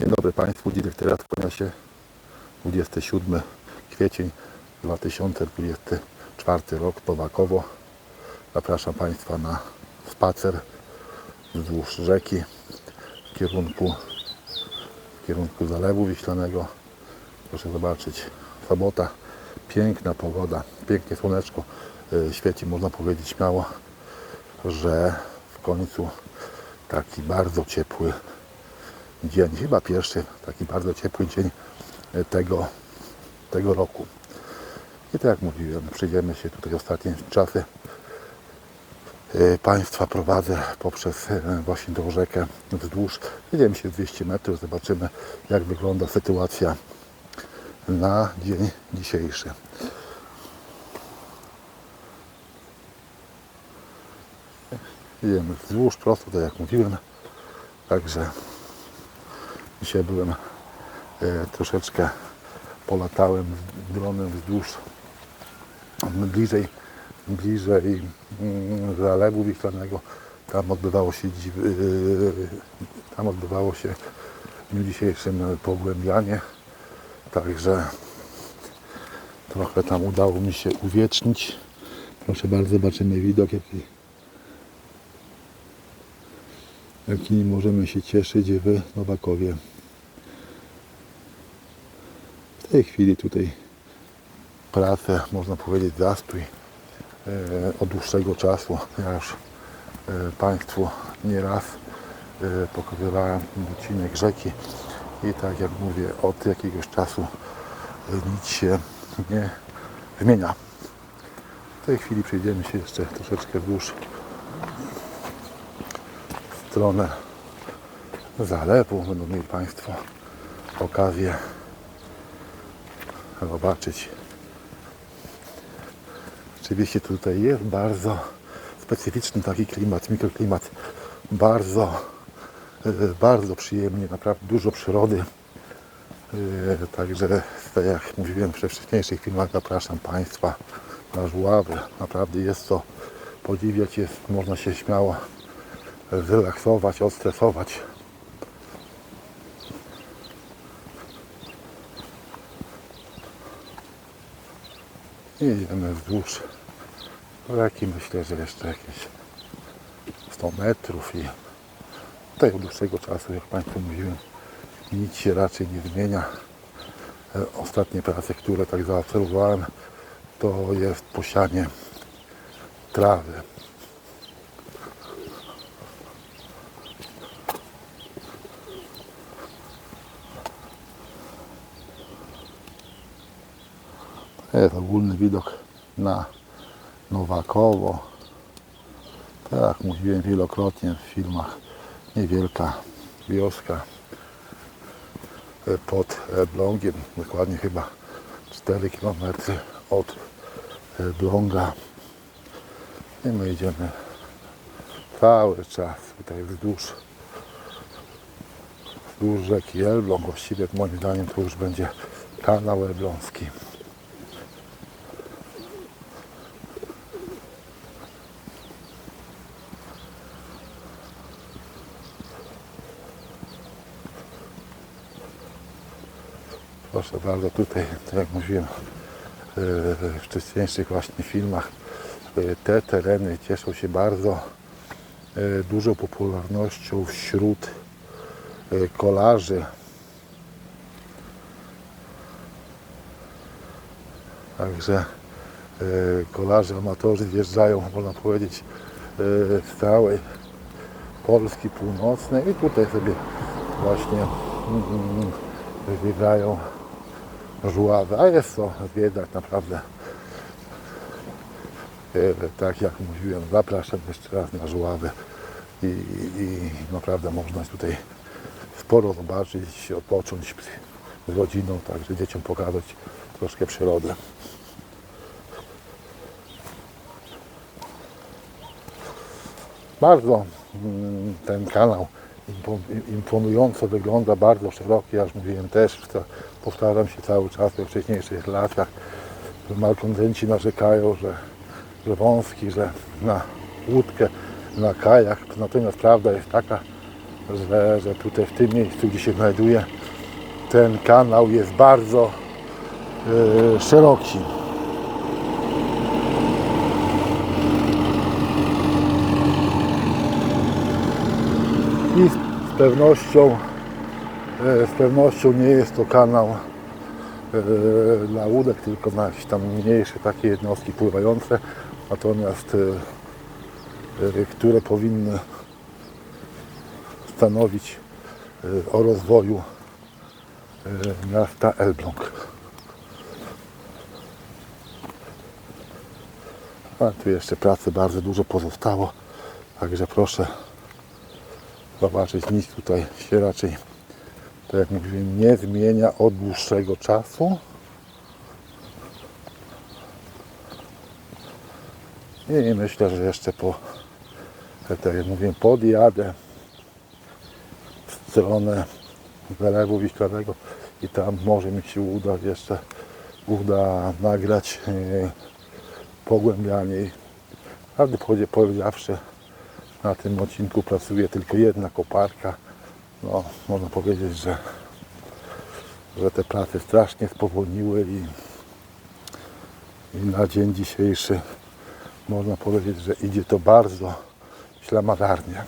Dzień dobry Państwu, dyrektorat kłania się 27 kwiecień 2024 rok Powakowo. Zapraszam Państwa na spacer wzdłuż rzeki w kierunku, w kierunku Zalewu Wiślanego. Proszę zobaczyć, sobota, piękna pogoda, pięknie słoneczko y, świeci, można powiedzieć śmiało, że w końcu taki bardzo ciepły dzień, chyba pierwszy taki bardzo ciepły dzień e, tego, tego roku. I tak jak mówiłem, przyjdziemy się tutaj ostatnie czasy. e, Państwa prowadzę poprzez e, właśnie tą rzekę wzdłuż. Jedziemy się 200 metrów, zobaczymy jak wygląda sytuacja na dzień dzisiejszy. Jedziemy wzdłuż, prosto, tak jak mówiłem. Także Dzisiaj byłem e, troszeczkę polatałem dronem wzdłuż bliżej, bliżej mm, zalewu wiślanego. Tam odbywało się e, tam odbywało się w dniu dzisiejszym pogłębianie. Także trochę tam udało mi się uwiecznić. Proszę bardzo, zobaczymy widok jaki jakimi możemy się cieszyć w Nowakowie. W tej chwili tutaj pracę, można powiedzieć zastój e, od dłuższego czasu. Ja już e, Państwu nieraz e, pokazywałem odcinek rzeki i tak jak mówię, od jakiegoś czasu nic się nie zmienia. W tej chwili przejdziemy się jeszcze troszeczkę wzdłuż stronę zalewu. Będą mieli Państwo okazję zobaczyć. Oczywiście tutaj jest bardzo specyficzny taki klimat, mikroklimat. Bardzo, e, bardzo przyjemnie, naprawdę dużo przyrody. E, Także, tak jak mówiłem we wcześniejszych filmach, zapraszam Państwa na żuławy. Naprawdę jest to podziwiać, jest, można się śmiało zrelaksować, odstresować. I Idziemy wzdłuż rzeki. Myślę, że jeszcze jakieś 100 metrów i tutaj od dłuższego czasu, jak Państwu mówiłem, nic się raczej nie zmienia. E, Ostatnie prace, które tak zaobserwowałem, to jest posianie trawy. Jest ogólny widok na Nowakowo. Tak jak mówiłem wielokrotnie w filmach, niewielka wioska e, pod Blongiem, dokładnie chyba 4 km od e, Blonga. I my idziemy cały czas tutaj wzdłuż, wzdłuż rzeki Elbląg. Właściwie moim zdaniem to już będzie kanał elbląski. Proszę bardzo, tutaj, tak jak mówiłem e, w wcześniejszych właśnie filmach, e, te tereny cieszą się bardzo e, dużą popularnością wśród kolarzy. Także kolarze, amatorzy wjeżdżają, można powiedzieć, z całej Polski Północnej i tutaj sobie właśnie mm, zwiedzają żuławy, a jest to zwiedzać naprawdę e, tak jak mówiłem, zapraszam jeszcze raz na żuławy i, i naprawdę można tutaj sporo zobaczyć, odpocząć z rodziną, także dzieciom pokazać troszkę przyrody. Bardzo mm, ten kanał imponująco wygląda, bardzo szeroki, jak mówiłem też, to powtarzam się cały czas we wcześniejszych latach, że malkontenci narzekają, że, że wąski, że na łódkę, na kajak, natomiast prawda jest taka, że, że tutaj w tym miejscu, gdzie się znajduje, ten kanał jest bardzo e, szeroki. I z pewnością, e, z pewnością nie jest to kanał e, dla łódek, tylko na jakieś tam mniejsze takie jednostki pływające, natomiast e, e, które powinny stanowić e, o rozwoju e, miasta Elbląg. A tu jeszcze pracy bardzo dużo pozostało, także proszę zobaczyć, nic tutaj się raczej, tak jak mówiłem, nie zmienia od dłuższego czasu. I myślę, że jeszcze po, tak jak mówiłem, podjadę w stronę Zalewu Wiślanego i tam może mi się uda jeszcze uda nagrać e, pogłębianiej. Prawdę powiedzi- powiedziawszy, na tym odcinku pracuje tylko jedna koparka. No, można powiedzieć, że, że te prace strasznie spowolniły i, i na dzień dzisiejszy można powiedzieć, że idzie to bardzo ślamadarnie.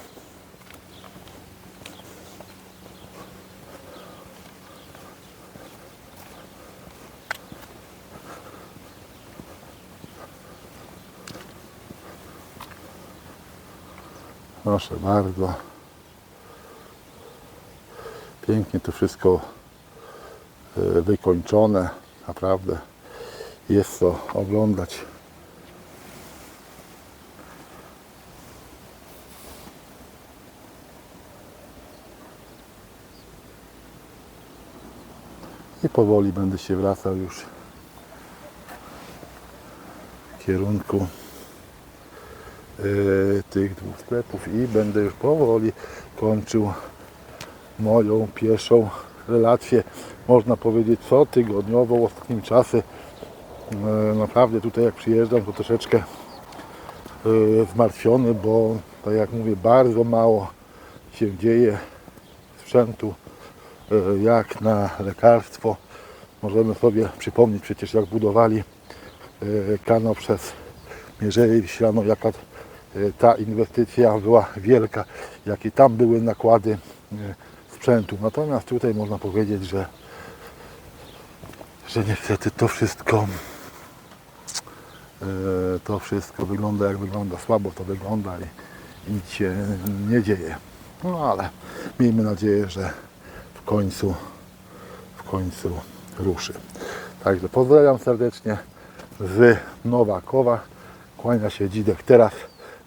Proszę bardzo. Pięknie to wszystko e, wykończone. Naprawdę jest to oglądać. I powoli będę się wracał już w kierunku tych dwóch sklepów i będę już powoli kończył moją pierwszą relację, można powiedzieć cotygodniową ostatnim czasy. E, Naprawdę tutaj jak przyjeżdżam to troszeczkę e, zmartwiony, bo tak jak mówię bardzo mało się dzieje sprzętu jak na lekarstwo. Możemy sobie przypomnieć przecież jak budowali kanał przez Mierzeję Wiślaną, jaka ta inwestycja była wielka, jakie tam były nakłady e, sprzętu. Natomiast tutaj można powiedzieć, że, że niestety to wszystko e, to wszystko wygląda jak wygląda, słabo to wygląda i nic się nie dzieje. No ale miejmy nadzieję, że w końcu w końcu ruszy. Także pozdrawiam serdecznie z Nowakowa. Kłania się Dzidek teraz.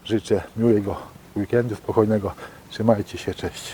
Życzę miłego weekendu, spokojnego. Trzymajcie się, cześć.